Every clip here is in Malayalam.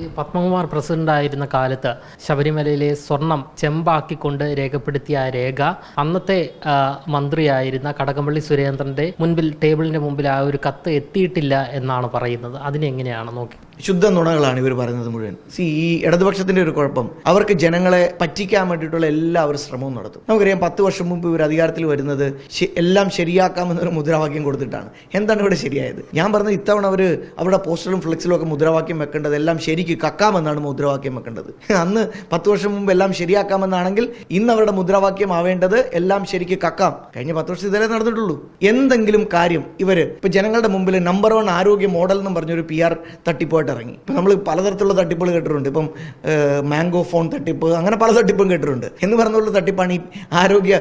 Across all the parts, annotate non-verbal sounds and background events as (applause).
ഈ പത്മകുമാർ പ്രസിഡന്റ് ആയിരുന്ന കാലത്ത് ശബരിമലയിലെ സ്വർണം ചെമ്പാക്കിക്കൊണ്ട് രേഖപ്പെടുത്തിയ രേഖ അന്നത്തെ മന്ത്രിയായിരുന്ന കടകംപള്ളി സുരേന്ദ്രന്റെ മുൻപിൽ ടേബിളിന്റെ മുമ്പിൽ ആ ഒരു കത്ത് എത്തിയിട്ടില്ല എന്നാണ് പറയുന്നത്. അതിനെങ്ങനെയാണ് നോക്കി ശുദ്ധ നുണകളാണ് ഇവർ പറയുന്നത് മുഴുവൻ. സി ഈ ഇടതുപക്ഷത്തിന്റെ ഒരു കുഴപ്പം അവർക്ക് ജനങ്ങളെ പറ്റിക്കാൻ വേണ്ടിയിട്ടുള്ള എല്ലാ അവർ ശ്രമവും നടത്തും. നമുക്കറിയാം പത്ത് വർഷം മുമ്പ് ഇവർ അധികാരത്തിൽ വരുന്നത് എല്ലാം ശരിയാക്കാമെന്നൊരു മുദ്രാവാക്യം കൊടുത്തിട്ടാണ്. എന്താണ് ഇവിടെ ശരിയായത്? ഞാൻ പറഞ്ഞത് ഇത്തവണ അവർ അവരുടെ പോസ്റ്ററും ഫ്ലെക്സിലും ഒക്കെ മുദ്രാവാക്യം വെക്കേണ്ടത് എല്ലാം ശരിക്ക് കക്കാമെന്നാണ് മുദ്രാവാക്യം വെക്കേണ്ടത്. (laughs) അന്ന് പത്ത് വർഷം മുമ്പ് എല്ലാം ശരിയാക്കാമെന്നാണെങ്കിൽ ഇന്ന് അവരുടെ മുദ്രാവാക്യം ആവേണ്ടത് എല്ലാം ശരിക്ക് കക്കാം. കഴിഞ്ഞ പത്ത് വർഷം ഇതേ നടന്നിട്ടുള്ളൂ. എന്തെങ്കിലും കാര്യം ഇവർ ഇപ്പൊ ജനങ്ങളുടെ മുമ്പിൽ നമ്പർ വൺ ആരോഗ്യ മോഡൽ എന്ന് പറഞ്ഞൊരു പി ആർ തട്ടിപ്പായിട്ട് ഇറങ്ങി ഇപ്പം നമ്മൾ പലതരത്തിലുള്ള തട്ടിപ്പുകൾ കേട്ടിട്ടുണ്ട്. ഇപ്പം മാംഗോ ഫോൺ തട്ടിപ്പ് അങ്ങനെ പല തട്ടിപ്പും കേട്ടിട്ടുണ്ട്. എന്ന് പറഞ്ഞുള്ള തട്ടിപ്പാണ് ഈ ആരോഗ്യ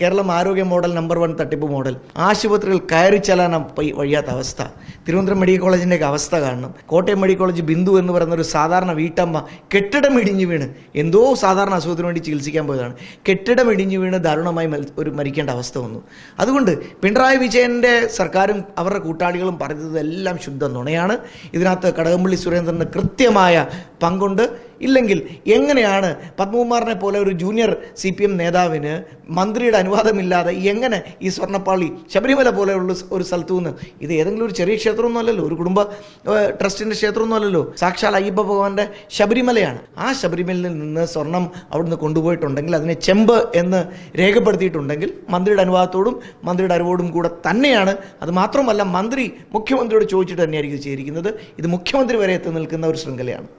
കേരളം ആരോഗ്യ മോഡൽ നമ്പർ വൺ തട്ടിപ്പ് മോഡൽ. ആശുപത്രികൾ കയറി ചെല്ലാൻ വഴിയാത്ത അവസ്ഥ. തിരുവനന്തപുരം മെഡിക്കൽ കോളേജിന്റെ അവസ്ഥ കാണണം. കോട്ടയം മെഡിക്കൽ കോളേജ് ബിന്ദു എന്ന് പറയുന്ന ഒരു സാധാരണ വീട്ടമ്മ കെട്ടിടം ഇടിഞ്ഞു വീണ്. എന്തോ സാധാരണ അസുഖത്തിന് വേണ്ടി ചികിത്സിക്കാൻ പോയതാണ്. കെട്ടിടം ഇടിഞ്ഞു വീണ് ദാരുണമായി ഒരു മരിക്കേണ്ട അവസ്ഥ വന്നു. അതുകൊണ്ട് പിണറായി വിജയന്റെ സർക്കാരും അവരുടെ കൂട്ടാളികളും പറയുന്നത് എല്ലാം ശുദ്ധ നുണയാണ്. ഇതിനകത്ത് കടകംപള്ളി സുരേന്ദ്രന് കൃത്യമായ പങ്കുണ്ട്. ഇല്ലെങ്കിൽ എങ്ങനെയാണ് പത്മകുമാറിനെ പോലെ ഒരു ജൂനിയർ സി പി എം നേതാവിന് മന്ത്രിയുടെ അനുവാദമില്ലാതെ എങ്ങനെ ഈ സ്വർണപ്പാളി ശബരിമല പോലെയുള്ള ഒരു സ്ഥലത്തു നിന്ന് ഇത് ഏതെങ്കിലും ഒരു ചെറിയ ക്ഷേത്രമൊന്നും അല്ലല്ലോ ഒരു കുടുംബ ട്രസ്റ്റിന്റെ ക്ഷേത്രമൊന്നും അല്ലല്ലോ സാക്ഷാൽ അയ്യപ്പ ഭഗവാന്റെ ശബരിമലയാണ്. ആ ശബരിമലയിൽ നിന്ന് സ്വർണം അവിടുന്ന് കൊണ്ടുപോയിട്ടുണ്ടെങ്കിൽ അതിനെ ചെമ്പ് എന്ന് രേഖപ്പെടുത്തിയിട്ടുണ്ടെങ്കിൽ മന്ത്രിയുടെ അനുവാദത്തോടും മന്ത്രിയുടെ അറിവോടും കൂടെ തന്നെയാണ്. അത് മാത്രമല്ല മന്ത്രി മുഖ്യമന്ത്രിയോട് ചോദിച്ചിട്ട് തന്നെയായിരിക്കും ചെയ്തിരിക്കുന്നത്. ഇത് മുഖ്യമന്ത്രി വരെ എത്തി നിൽക്കുന്ന ഒരു ശൃംഖലയാണ്.